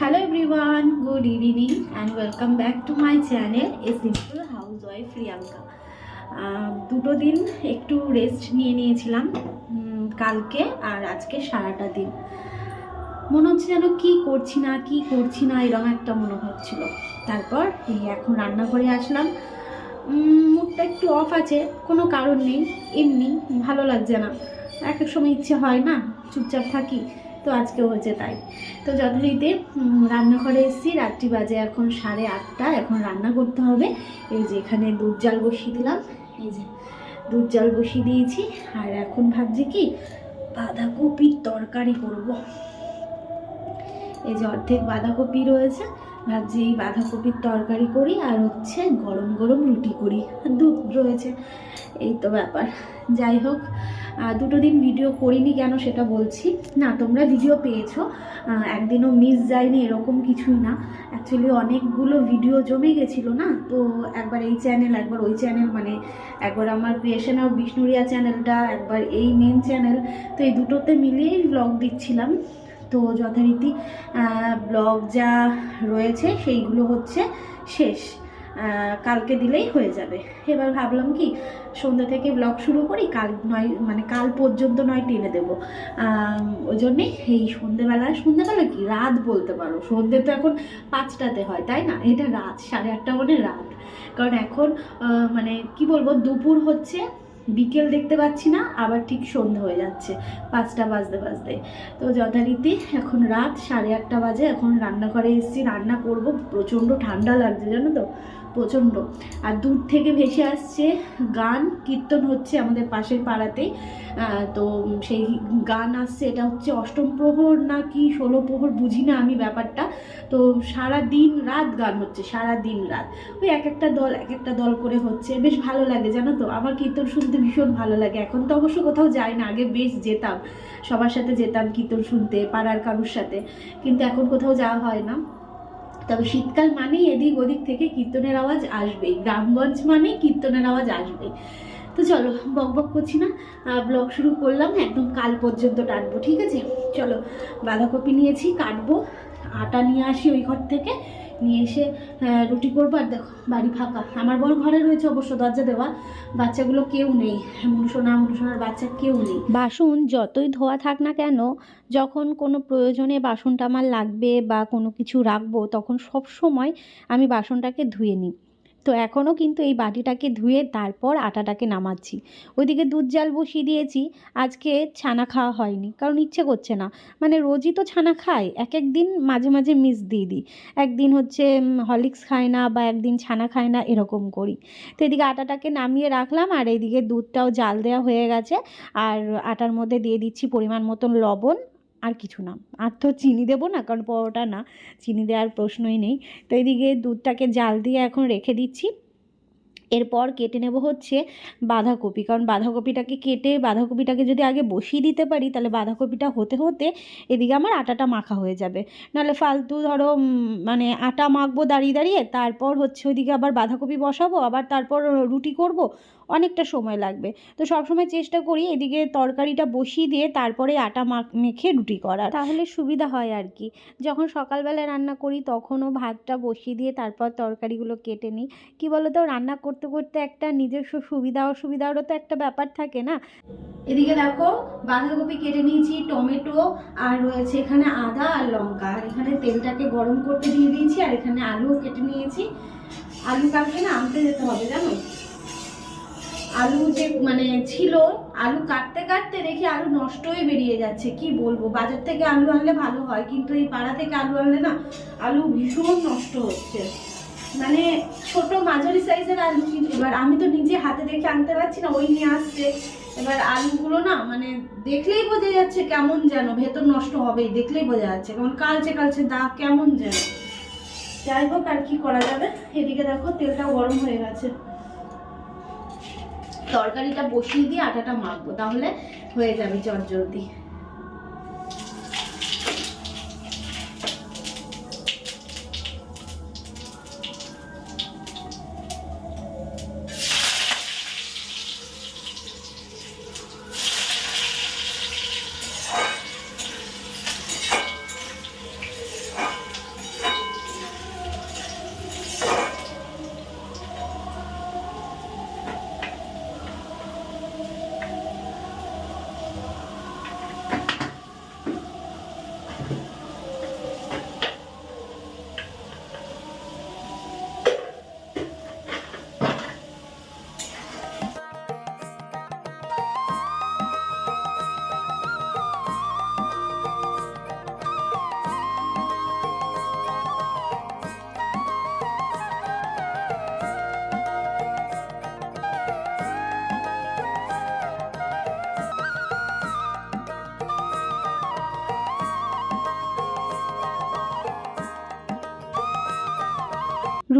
Hello everyone, good evening and welcome back to my channel A Simple Housewife wife ah, দুটো দিন একটু rest নিয়ে নিয়েছিলাম কালকে আর আজকে সারাটা দিন। মনে হচ্ছে যেন কী করছি না কী করছি না এরকম একটা মনে হচ্ছিল তারপর এই এখন রান্না করে আসলাম মুডটা একটু অফ আছে কোনো কারণ নেই এমনি ভালো লাগছে না। এক এক সময় ইচ্ছে হয় না চুপচাপ থাকি। তো আজকে হয়েছে তাই। তো যথারীতি রান্নাঘরে এসেছি, রাত্রি বাজে এখন সাড়ে আটটা, এখন রান্না করতে হবে। এই যে এখানে দুধ জাল বসিয়ে দিলাম, এই যে দুধ জাল বসিয়ে দিয়েছি। আর এখন ভাবছি কি, বাঁধাকপির তরকারি করব। এই যে অর্ধেক বাঁধাকপি রয়েছে ভাবছি এই বাঁধাকপির তরকারি করি আর হচ্ছে গরম গরম রুটি করি। দুধ রয়েছে। এই তো ব্যাপার। যাই হোক দুটো দিন ভিডিও করিনি কেন সেটা বলছি। না, তোমরা ভিডিও পেয়েছ। একদিনও মিস যায়নি, এরকম কিছুই না। অ্যাকচুয়ালি অনেকগুলো ভিডিও জমে গেছিল না? তো একবার এই চ্যানেল একবার ওই চ্যানেল মানে একবার আমার ক্রিয়েশন অফ বিষ্ণুরিয়া চ্যানেলটা একবার এই মেন চ্যানেল তো এই দুটোতে মিলিয়েই ব্লগ দিচ্ছিলাম। তো যথারীতি ব্লগ যা রয়েছে সেইগুলো হচ্ছে শেষ। কালকে দিলেই হয়ে যাবে। এবার ভাবলাম কি, সন্ধ্যা থেকে ব্লগ শুরু করি, কাল নয় মানে কাল পর্যন্ত নয়, টেনে দেবো। ওই জন্যে এই সন্ধেবেলা সন্ধেবেলা কি? রাত বলতে পারো। সন্ধে তো এখন পাঁচটাতে হয়, তাই না? এটা রাত, সাড়ে আটটা মানে রাত। কারণ এখন মানে কি বলব, দুপুর হচ্ছে বিকেল দেখতে পাচ্ছি না, আবার ঠিক সন্ধ্যে হয়ে যাচ্ছে, পাঁচটা বাজতে বাজতে। তো যথারীতি এখন রাত সাড়ে আটটা বাজে, এখন রান্নাঘরে এসেছি, রান্না করব, প্রচণ্ড ঠান্ডা লাগছে, জানো তো? প্রচণ্ড। আর দূর থেকে ভেসে আসছে গান, কীর্তন হচ্ছে আমাদের পাশের পাড়াতে। তো সেই গান আসছে, এটা হচ্ছে অষ্টম প্রহর না কি ষোলো প্রহর, বুঝি না আমি ব্যাপারটা। তো সারা দিন রাত গান হচ্ছে, সারা দিন রাত। ওই এক একটা দল, এক একটা দল করে হচ্ছে। বেশ ভালো লাগে, জানো তো? আমার কীর্তন শুনতে ভীষণ ভালো লাগে। এখন তো অবশ্য কোথাও যাই না, আগে বেশ যেতাম। সবার সাথে যেতাম কীর্তন শুনতে, পাড়ার কারুর সাথে। কিন্তু এখন কোথাও যাওয়া হয় না। তবে শীতকাল মানেই এদিক ওদিক থেকে কীর্তনের আওয়াজ আসবেই। গ্রামগঞ্জ মানেই কীর্তনের আওয়াজ আসবেই। তো চলো, বক বক করছি না। ব্লগ শুরু করলাম, একদম কাল পর্যন্ত টানবো, ঠিক আছে? চলো, বাঁধাকপি নিয়েছি, কাটবো, আটা নিয়ে আসি ওই ঘর থেকে। নিয়ে এসে রুটি করব আর দেখো, বাড়ি ফাঁকা। আমার বড় ঘরে রয়েছে অবশ্য দরজা দেওয়া। বাচ্চাগুলো কেউ নেই। মুনুসোনা মুনুসোনার বাচ্চা কেউ নেই। বাসন যতই ধোয়া থাক না কেন, যখন কোনো প্রয়োজনে বাসনটা আমার লাগবে বা কোনো কিছু রাখব, তখন সব সময় আমি বাসনটাকে ধুয়ে নিই। তো এখনও কিন্তু এই বাটিটাকে ধুয়ে তারপর আটাটাকে নামাচ্ছি। ওইদিকে দুধ জাল বসিয়ে দিয়েছি, আজকে ছানা খাওয়া হয়নি, কারণ ইচ্ছে করছে না। মানে রোজই তো ছানা খাই এক এক দিন মাঝে মাঝে মিস দিয়ে দিই। একদিন হচ্ছে হলিক্স খায় না বা একদিন ছানা খায় না, এরকম করি। তো এদিকে আটাটাকে নামিয়ে রাখলাম, আর এইদিকে দুধটাও জাল দেওয়া হয়ে গেছে। আর আটার মধ্যে দিয়ে দিচ্ছি পরিমাণ মতন লবণ আর কিছু না। আর তো চিনি দেবো না, কারণ পরোটা না, চিনি দেওয়ার প্রশ্নই নেই। তো এদিকে দুধটাকে জাল দিয়ে এখন রেখে দিচ্ছি। এরপর কেটে নেব হচ্ছে বাঁধাকপি, কারণ বাঁধাকপিটাকে কেটে, বাঁধাকপিটাকে যদি আগে বসিয়ে দিতে পারি, তাহলে বাঁধাকপিটা হতে হতে এদিকে আমার আটাটা মাখা হয়ে যাবে। নাহলে ফালতু ধরো মানে আটা মাখবো দাঁড়িয়ে দাঁড়িয়ে, তারপর হচ্ছে ওইদিকে আবার বাঁধাকপি বসাবো, আবার তারপর রুটি করব অনেকটা সময় লাগবে। তো সবসময় চেষ্টা করি এদিকে তরকারিটা বসিয়ে দিয়ে তারপরে আটা মাখ মেখে রুটি করার। তাহলে সুবিধা হয় আর কি। যখন সকালবেলা রান্না করি তখনও ভাতটা বসিয়ে দিয়ে তারপর তরকারিগুলো কেটে নিই। কী বলো তো রান্না করতে করতে একটা নিজস্ব সুবিধা অসুবিধারও তো একটা ব্যাপার থাকে না? এদিকে দেখো বাঁধাকপি কেটে নিয়েছি টমেটো আর রয়েছে এখানে আদা আর লঙ্কা। আর এখানে তেলটাকে গরম করতে দিয়ে দিয়েছি আর এখানে আলুও কেটে নিয়েছি। আলু কাটলে না আনতে যেতে হবে জানো? আলু যে মানে ছিল, আলু কাটতে কাটতে দেখি আলু নষ্ট হয়ে বেরিয়ে যাচ্ছে, কি বলব? বাজার থেকে আলু আনলে ভালো হয়, কিন্তু এই পাড়া থেকে আলু আনলে না, আলু ভীষণ নষ্ট হচ্ছে। মানে ছোট মাঝারি সাইজের আলু কিন্তু, এবার আমি তো নিজে হাতে দেখে আনতে পারছি না, ওই নিয়ে আসছে। এবার আলুগুলো না মানে দেখলেই বোঝা যাচ্ছে কেমন যেন, ভেতর নষ্ট হবেই, দেখলেই বোঝা যাচ্ছে, কেমন কালচে কালচে দাগ, কেমন যেন। যাই হোক আর কি করা যাবে, এদিকে দেখো তেলটা গরম হয়ে গেছে। তরকারিটা বসিয়ে দিয়ে আটাটা মাখবো তাহলে হয়ে যাবে চটজলদি।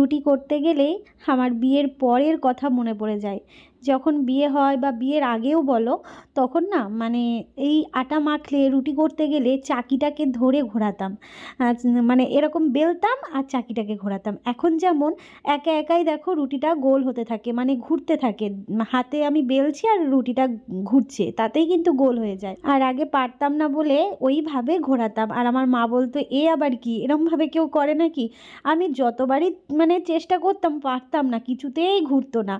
রুটি করতে গেলেই আমার বিয়ের পরের কথা মনে পড়ে যায়। যখন বিয়ে হয় বা বিয়ের আগেও বলো তখন না মানে এই আটা মাখলে, রুটি করতে গেলে চাকিটাকে ধরে ঘোরাতাম। মানে এরকম বেলতাম আর চাকিটাকে ঘোরাতাম। এখন যেমন একা একাই দেখো রুটিটা গোল হতে থাকে মানে ঘুরতে থাকে। হাতে আমি বেলছি আর রুটিটা ঘুরছে, তাতেই কিন্তু গোল হয়ে যায়। আর আগে পারতাম না বলে ওইভাবে ঘোরাতাম। আর আমার মা বলতো, এ আবার কি? এরমভাবে কেউ করে নাকি? আমি যতবারই মানে চেষ্টা করতাম, পারতাম না, কিছুতেই ঘুরতো না।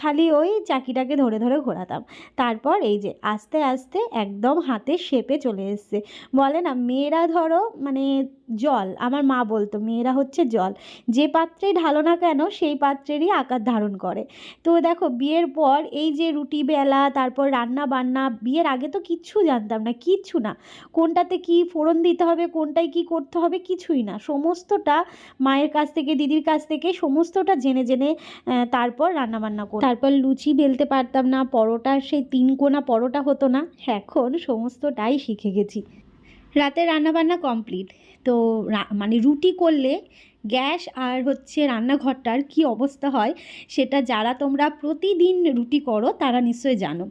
খালি ওই চাকিটাকে ধরে ধরে ঘোরাতাম। তারপর এই যে আস্তে আস্তে একদম হাতে শেপে চলে এসছে। বলে না মেয়েরা ধরো মানে জল। আমার মা বলতো, মেয়েরা হচ্ছে জল। যে পাত্রেই ঢালো না কেন, সেই পাত্রেরই আকার ধারণ করে। তো দেখো, বিয়ের পর এই যে রুটি বেলা, তারপর রান্না বান্না, বিয়ের আগে তো কিচ্ছু জানতাম না, কিচ্ছু না। কোনটাতে কি ফোড়ন দিতে হবে, কোনটায় কি করতে হবে, কিছুই না। সমস্তটা মায়ের কাছ থেকে, দিদির কাছ থেকে, সমস্তটা জেনে জেনে তারপর রান্নাবান্না করি তারপর লুচি বেলতে পারতাম না, পরোটা, সেই তিন কোনা পরোটা হতো না। এখন সমস্তটাই শিখে গেছি। রাতে রান্নাবান্না কমপ্লিট। তো মানে রুটি করলে গ্যাস আর হচ্ছে রান্নাঘরটার কি অবস্থা হয় সেটা যারা তোমরা প্রতিদিন রুটি করো তারা নিশ্চয়ই জানো।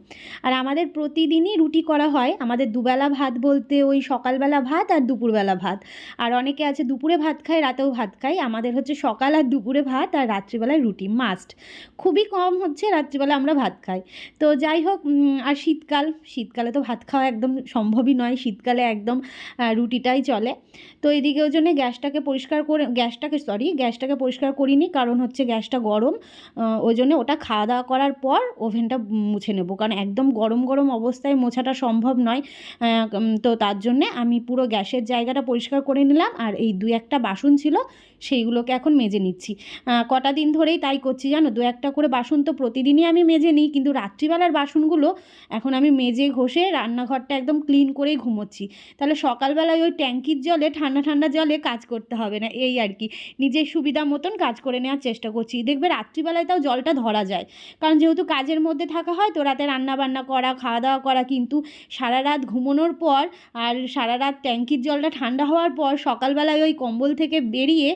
আর আমাদের প্রতিদিনই রুটি করা হয় আমাদের দুবেলা ভাত বলতে ওই সকালবেলা ভাত আর দুপুরবেলা ভাত। আর অনেকে আছে দুপুরে ভাত খায়, রাতেও ভাত খায়। আমাদের হচ্ছে সকাল আর দুপুরে ভাত আর রাত্রিবেলায় রুটি মাস্ট খুবই কম হচ্ছে রাত্রিবেলা আমরা ভাত খাই। তো যাই হোক আর শীতকাল, শীতকালে তো ভাত খাওয়া একদম সম্ভবই নয়। শীতকালে একদম রুটিটাই চলে। তো এদিকে ওই জন্য গ্যাসটাকে পরিষ্কার করে, গ্যাসটাকে সরি গ্যাসটাকে পরিষ্কার করিনি, কারণ হচ্ছে গ্যাসটা গরম। ওই জন্য ওটা খাওয়া দাওয়া করার পর ওভেনটা মুছে নেব। কারণ একদম গরম গরম অবস্থায় মোছাটা সম্ভব নয়। তো তার জন্যে আমি পুরো গ্যাসের জায়গাটা পরিষ্কার করে নিলাম। আর এই দু একটা বাসন ছিল, সেইগুলোকে এখন মেজে নিচ্ছি। কটা দিন ধরেই তাই করছি, জানো? দু একটা করে বাসন তো প্রতিদিনই আমি মেজে নিই, কিন্তু রাত্রিবেলার বাসনগুলো এখন আমি মেজে ঘষে রান্নাঘরটা একদম ক্লিন করেই ঘুমোচ্ছি। তাহলে সকালবেলায় ওই ট্যাঙ্কির জলে ঠান্ডা ঠান্ডা জলে কাজ করতে হবে না, এই আর কি। নিজের সুবিধা মতন কাজ করে নেওয়ার চেষ্টা করছি। দেখবে রাত্রিবেলায় তাও জলটা ধরা যায়। কারণ যেহেতু কাজের মধ্যে থাকা হয়, তো রাতে রান্না বান্না করা খাওয়া দাওয়া করা, কিন্তু সারা রাত ঘুমানোর পর আর সারা রাত ট্যাঙ্কির জলটা ঠান্ডা হওয়ার পর সকালবেলায় ওই কম্বল থেকে বেরিয়ে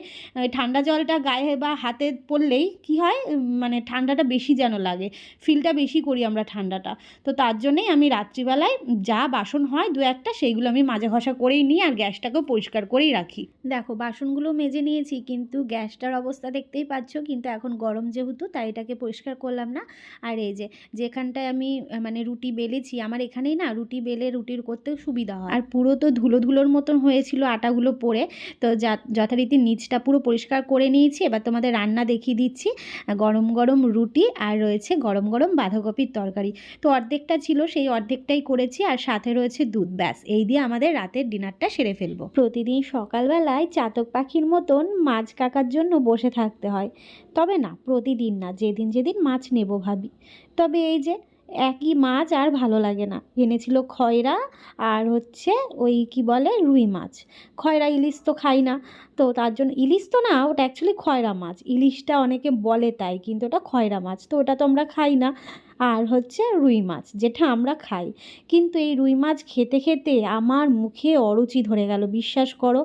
ঠান্ডা জলটা গায়ে বা হাতে পড়লেই কি হয় মানে ঠান্ডাটা বেশি যেন লাগে। ফিলটা বেশি করি আমরা ঠান্ডাটা। তো তার জন্যেই আমি রাত্রিবেলায় যা বাসন হয় দু একটা, সেইগুলো আমি মাজা ঘষা করেই নিই আর গ্যাসটাকেও পরিষ্কার করেই রাখি। দেখো বাসনগুলো মেজে নিয়েছি কিন্তু গ্যাসটার অবস্থা দেখতেই পাচ্ছ কিন্তু এখন গরম যেহেতু তাই এটাকে পরিষ্কার করলাম না। আর এই যে যেখানটায় আমি মানে রুটি বেলেছি আমার এখানেই না রুটি বেলে রুটির করতে সুবিধা হয়। আর পুরো তো ধুলো ধুলোর মতন হয়েছিল আটাগুলো পরে তো যা- যথারীতি নিচটা পুরো পরিষ্কার করে নিয়েছি। এবার তোমাদের রান্না দেখিয়ে দিচ্ছি। গরম গরম রুটি আর রয়েছে গরম গরম বাঁধাকপির তরকারি। তো অর্ধেকটা ছিল সেই অর্ধেকটাই করেছি আর সাথে রয়েছে দুধ ব্যাস। এই দিয়ে আমাদের রাতের ডিনারটা সেরে ফেলব। প্রতিদিন সকালবেলায় চাতক পাখির মতন মাছ কাকার জন্য বসে থাকতে হয়। তবে না, প্রতিদিন না, যেদিন যেদিন মাছ নেব ভাবি। তবে এই যে, একই মাছ আর ভালো লাগে না। এনেছিল খয়রা আর হচ্ছে ওই কি বলে, রুই মাছ। খয়রা ইলিশ তো খাই না। তো তার জন্য, ইলিশ তো না, ওটা অ্যাকচুয়ালি খয়রা মাছ। ইলিশটা অনেকে বলে তাই, কিন্তু ওটা খয়রা মাছ। তো ওটা তো আমরা খাই না। আর হচ্ছে রুই মাছ, যেটা আমরা খাই। কিন্তু এই রুই মাছ খেতে খেতে আমার মুখে অরুচি ধরে গেল। বিশ্বাস করো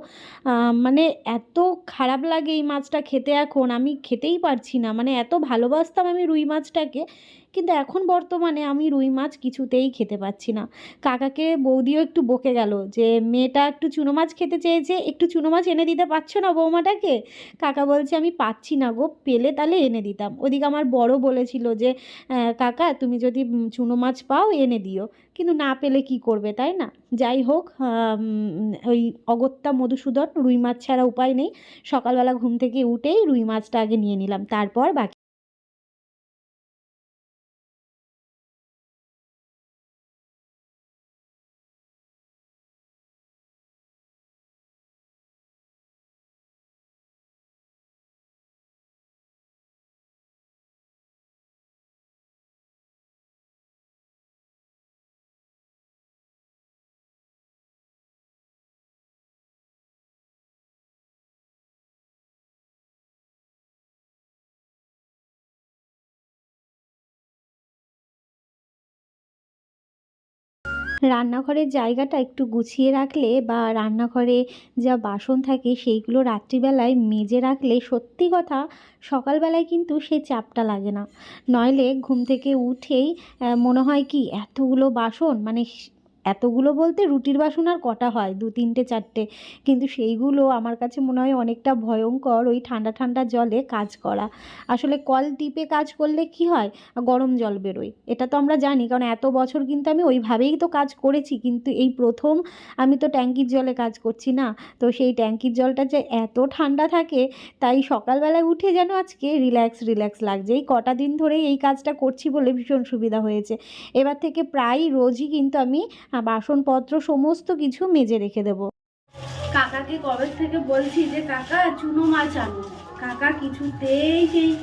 মানে এত খারাপ লাগে এই মাছটা খেতে এখন, আমি খেতেই পারছি না। মানে এত ভালোবাসতাম আমি রুই মাছটাকে কিন্তু এখন বর্তমানে আমি রুই মাছ কিছুতেই খেতে পাচ্ছি না। কাকাকে বৌদিও একটু বকে গেল যে, মেয়েটা একটু চুনো মাছ খেতে চেয়েছে, একটু চুনো মাছ এনে দিতে পারছ না বৌমাটাকে? কাকা বলছে, আমি পাচ্ছি না গো, পেলে তাহলে এনে দিতাম। ওদিকে আমার বড় বলেছিল যে কাকা তুমি যদি চুনো মাছ পাও, এনে দিও। কিন্তু না পেলে কি করবে, তাই না? যাই হোক ওই অগত্যা মধুসূদন রুই মাছ ছাড়া উপায় নেই। সকালবেলা ঘুম থেকে উঠেই রুই মাছটা আগে নিয়ে নিলাম। তারপর বাকি রান্নাঘরের জায়গাটা একটু গুছিয়ে রাখলে বা রান্নাঘরে যা বাসন থাকে সেইগুলো রাত্রিবেলায় মেজে রাখলে সত্যি কথা সকালবেলায় কিন্তু সে চাপটা লাগে না। নইলে ঘুম থেকে উঠেই মনে হয় কি এতগুলো বাসন মানে এতগুলো বলতে রুটির বাসন আর কটা হয়, দু, তিনটে, চারটে। কিন্তু সেইগুলো আমার কাছে মনে হয় অনেকটা ভয়ঙ্কর ওই ঠান্ডা ঠান্ডা জলে কাজ করা। আসলে কল টিপে কাজ করলে কি হয়? গরম জল বেরোয়। এটা তো আমরা জানি, কারণ এত বছর কিন্তু আমি ওইভাবেই তো কাজ করেছি। কিন্তু এই প্রথম আমি তো ট্যাঙ্কির জলে কাজ করছি না। তো সেই ট্যাঙ্কির জলটা যে এত ঠান্ডা থাকে, তাই সকালবেলায় উঠে যেন আজকে রিল্যাক্স রিল্যাক্স লাগছে। এই কটা দিন ধরেই এই কাজটা করছি বলে ভীষণ সুবিধা হয়েছে। এবার থেকে প্রায় রোজই কিন্তু আমি বাসনপত্র সমস্ত কিছু মেজে রেখে দেবো। কাকাকে কবে থেকে বলছি যে, কাকা, চুনো মাছ আনো। কাকা কিছুতেই সেই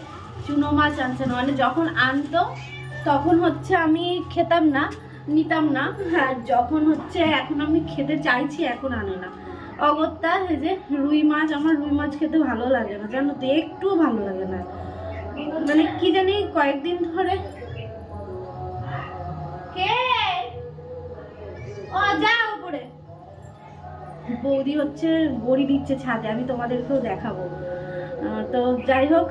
চুনো মাছ আনছে না। মানে যখন আনতো, তখন হচ্ছে আমি খেতাম না, নিতাম না। আর যখন হচ্ছে এখন আমি খেতে চাইছি, এখন আনে না। অগত্যা যে রুই মাছ, আমার রুই মাছ খেতে ভালো লাগে না। জানো তো একটুও ভালো লাগে না। মানে কি জানি, কয়েকদিন ধরে বৌদি হচ্ছে বড়ি দিচ্ছে ছাদে আমি তোমাদেরকেও দেখাবো। তো যাই হোক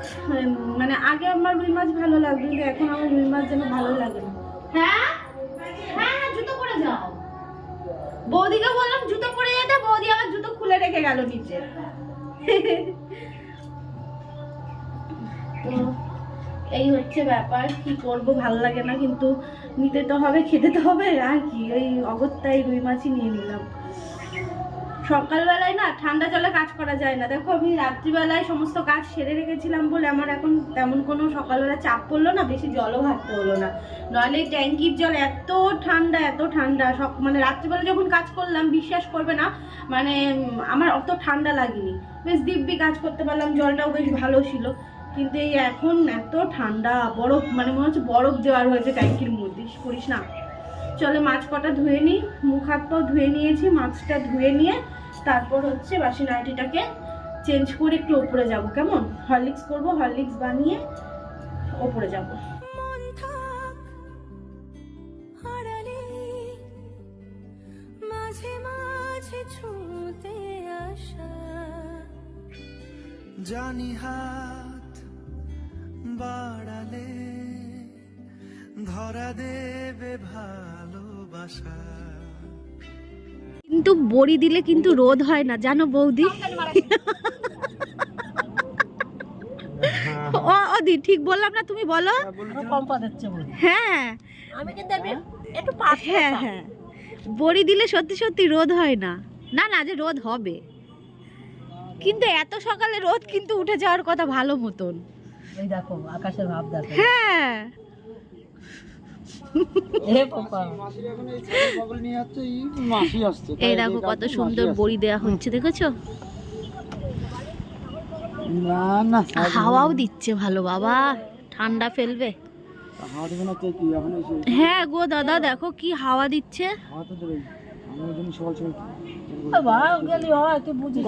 মানে আগে আমার রুই মাছ ভালো লাগতো কিন্তু এখন আমার রুই মাছ যেন ভালো লাগে না। হ্যাঁ? হ্যাঁ হ্যাঁ জুতো পরে যাও। বৌদিকে বললাম জুতো পরে যেতে বৌদি আমার জুতো খুলে রেখে গেল নিচে। তো এই হচ্ছে ব্যাপার কি করব ভালো লাগে না কিন্তু নিতে তো হবে খেতে তো হবে আর কি ওই অগত্যাই রুই মাছই নিয়ে নিলাম। সকালবেলায় না ঠান্ডা জলে কাজ করা যায় না। দেখো, আমি রাত্রিবেলায় সমস্ত কাজ সেরে রেখেছিলাম বলে আমার এখন তেমন কোনো সকালবেলা চাপ পড়ল না, বেশি জলও ঘাটতে হলো না। নইলে ট্যাঙ্কির জল এত ঠান্ডা এত ঠান্ডা সব মানে রাত্রিবেলা যখন কাজ করলাম, বিশ্বাস করবে না মানে আমার অত ঠান্ডা লাগেনি। বেশ দিব্যি কাজ করতে পারলাম, জলটাও বেশ ভালো ছিল। কিন্তু এই এখন এত ঠান্ডা, বরফ মানে মনে হচ্ছে বরফ দেওয়ার হয়েছে ট্যাঙ্কির মধ্যে করিস না। চলে মাছ কটা ধুয়ে নিই মুখ হাত পাও ধুয়ে নিয়েছি মাছটা ধুয়ে নিয়ে তারপর হচ্ছে বাসি নাইটিটাকে চেঞ্জ করে একটু ওপরে যাব কেমন? হরলিক্স করব হরলিক্স বানিয়ে ওপরে যাব। থাক আড়ালে মাঝে মাঝে ছুঁতে আসা। জানি হাত বাড়ালে ধরা দেবে ভালোবাসা। কিন্তু বড়ি দিলে কিন্তু রোদ হয় না জানো বৌদি? ও দি ঠিক বললাম না তুমি বলো? পম্পা দিচ্ছে বলে হ্যাঁ। আমি কিন্তু একটু একটু হ্যাঁ হ্যাঁ। বড়ি দিলে সত্যি সত্যি রোদ হয় না। না না যে রোদ হবে। কিন্তু এত সকালে রোদ কিন্তু উঠে যাওয়ার কথা ভালো মতন। দেখো আকাশের ভাব দেখো। হ্যাঁ। এই দেখো কত সুন্দর বড়ি দেওয়া হচ্ছে দেখেছ? হাওয়াও দিচ্ছে ভালো বাবা ঠান্ডা ফেলবে। হ্যাঁ গো দাদা দেখো কি হাওয়া দিচ্ছে।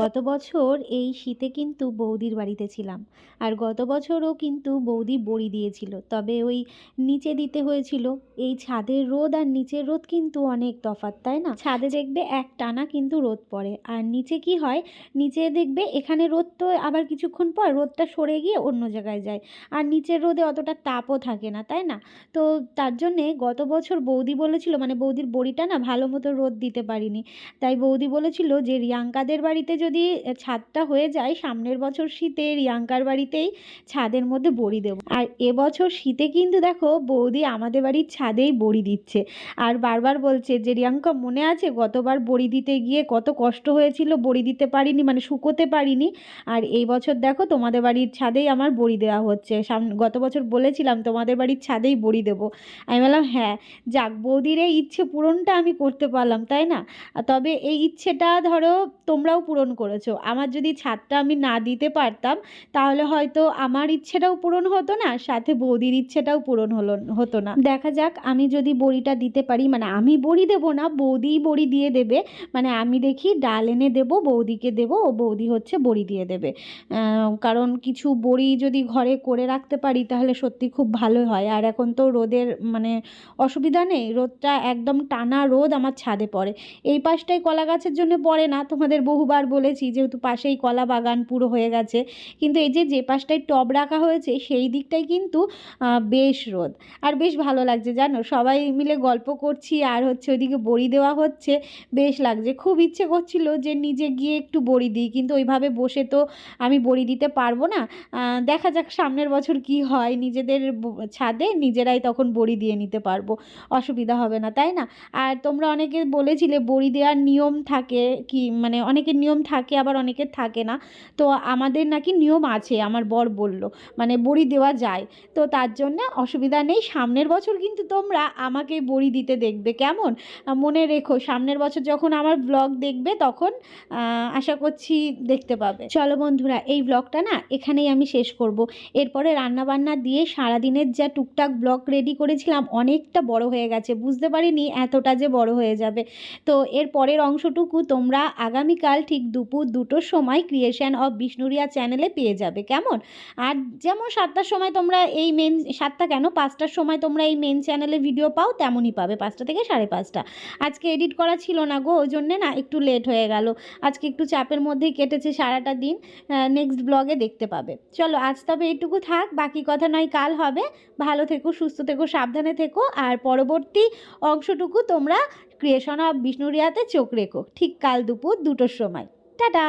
গত বছর এই শীতে কিন্তু বৌদির বাড়িতে ছিলাম। আর গত বছরও কিন্তু বৌদি বড়ি দিয়েছিল, তবে ওই নিচে দিতে হয়েছিল। এই ছাদের রোদ আর নিচের রোদ কিন্তু অনেক তফাৎ, তাই না? ছাদে দেখবে এক টানা কিন্তু রোদ পড়ে, আর নিচে কি হয়? নিচে দেখবে এখানে রোদ তো আবার কিছুক্ষণ পর রোদটা সরে গিয়ে অন্য জায়গায় যায়। আর নিচের রোদে অতটা তাপও থাকে না, তাই না? তো তার জন্যে গত বছর বৌদি বলেছিল মানে বৌদির বড়িটা না ভালো মতো রোদ দিতে পারিনি। তাই বৌদি বলেছিল যে রিয়াঙ্কাদের বাড়িতে যদি ছাদটা হয়ে যায়, সামনের বছর শীতে রিয়াঙ্কার বাড়িতেই ছাদের মধ্যে বড়ি দেবো। আর এবছর শীতে কিন্তু দেখো, বৌদি আমাদের বাড়ির ছাদেই বড়ি দিচ্ছে। আর বারবার বলছে যে, রিয়াঙ্কা, মনে আছে গতবার বড়ি দিতে গিয়ে কত কষ্ট হয়েছিল? বড়ি দিতে পারিনি মানে শুকোতে পারিনি। আর এই বছর দেখো, তোমাদের বাড়ির ছাদেই আমার বড়ি দেওয়া হচ্ছে। সামনে গত বছর বলেছিলাম, তোমাদের বাড়ির ছাদেই বড়ি দেবো। আমি বললাম হ্যাঁ যাক, বৌদির এই ইচ্ছে পূরণটা আমি করতে পারলাম, তাই না? তবে এই ইচ্ছে ইচ্ছেটা ধরো তোমরাও পূরণ করেছ। আমার যদি ছাদটা আমি না দিতে পারতাম, তাহলে হয়তো আমার ইচ্ছেটাও পূরণ হতো না, সাথে বৌদির ইচ্ছেটাও পূরণ হলো, হতো না। দেখা যাক, আমি যদি বড়িটা দিতে পারি মানে আমি বড়ি দেবো না বৌদিই বড়ি দিয়ে দেবে মানে আমি দেখি ডাল এনে দেবো, বৌদিকে দেবো, ও বৌদি হচ্ছে বড়ি দিয়ে দেবে। কারণ কিছু বড়ি যদি ঘরে করে রাখতে পারি, তাহলে সত্যি খুব ভালো হয়। আর এখন তো রোদের মানে অসুবিধা নেই, রোদটা একদম টানা রোদ আমার ছাদে পড়ে। এই পাশটাই কলা গাছের জন্য পড়ে না, তোমাদের বহুবার বলেছি যেহেতু পাশেই কলা বাগান পুরো হয়ে গেছে। কিন্তু এই যে যে পাশটায় টব রাখা হয়েছে, সেই দিকটাই কিন্তু বেশ রোদ। আর বেশ ভালো লাগছে, জানো? সবাই মিলে গল্প করছি, আর হচ্ছে ওইদিকে বড়ি দেওয়া হচ্ছে। বেশ লাগছে। খুব ইচ্ছে করছিল যে, নিজে গিয়ে একটু বড়ি দিই, কিন্তু ওইভাবে বসে তো আমি বড়ি দিতে পারব না। দেখা যাক সামনের বছর কি হয়। নিজেদের ছাদে নিজেরাই তখন বড়ি দিয়ে নিতে পারব। অসুবিধা হবে না, তাই না? আর তোমরা অনেকে বলেছিলে, বড়ি দেওয়ার নিয়ম থাকে কি মানে অনেকের নিয়ম থাকে, আবার অনেকের থাকে না। তো আমাদের নাকি নিয়ম আছে, আমার বর বলল মানে বড়ি দেওয়া যায়। তো তার জন্য অসুবিধা নেই, সামনের বছর কিন্তু তোমরা আমাকে বড়ি দিতে দেখবে, কেমন? মনে রেখো, সামনের বছর যখন আমার ব্লগ দেখবে, তখন আশা করছি দেখতে পাবে। চলো বন্ধুরা, এই ব্লগটা না এখানেই আমি শেষ করব। এরপরে রান্নাবান্না দিয়ে সারাদিনের যা টুকটাক ব্লগ রেডি করেছিলাম, অনেকটা বড় হয়ে গেছে। বুঝতে পারিনি এতটা যে বড় হয়ে যাবে। তো এর পরের অংশটুকু তোমরা আগামীকাল ঠিক দুপুর দুটোর সময় ক্রিয়েশন অফ বিষ্ণুরিয়া চ্যানেলে পেয়ে যাবে, কেমন? আর যেমন সাতটার সময় তোমরা এই মেন সাতটা কেন? পাঁচটার সময় তোমরা এই মেন চ্যানেলে ভিডিও পাও, তেমনই পাবে, পাঁচটা থেকে সাড়ে পাঁচটা। আজকে এডিট করা ছিল না গো, ওই জন্যে না একটু লেট হয়ে গেল। আজকে একটু চাপের মধ্যেই কেটেছে সারাটা দিন নেক্সট ব্লগে দেখতে পাবে। চলো, আজ তবে এইটুকু থাক, বাকি কথা নয়, কাল হবে। ভালো থেকো, সুস্থ থেকো, সাবধানে থেকো, আর পরবর্তী অংশটুকু তোমরা ক্রিয়েশন অফ বিষ্ণুরিয়াতে চোখ রেখো ঠিক কাল দুপুর দুটোর সময়। টাটা!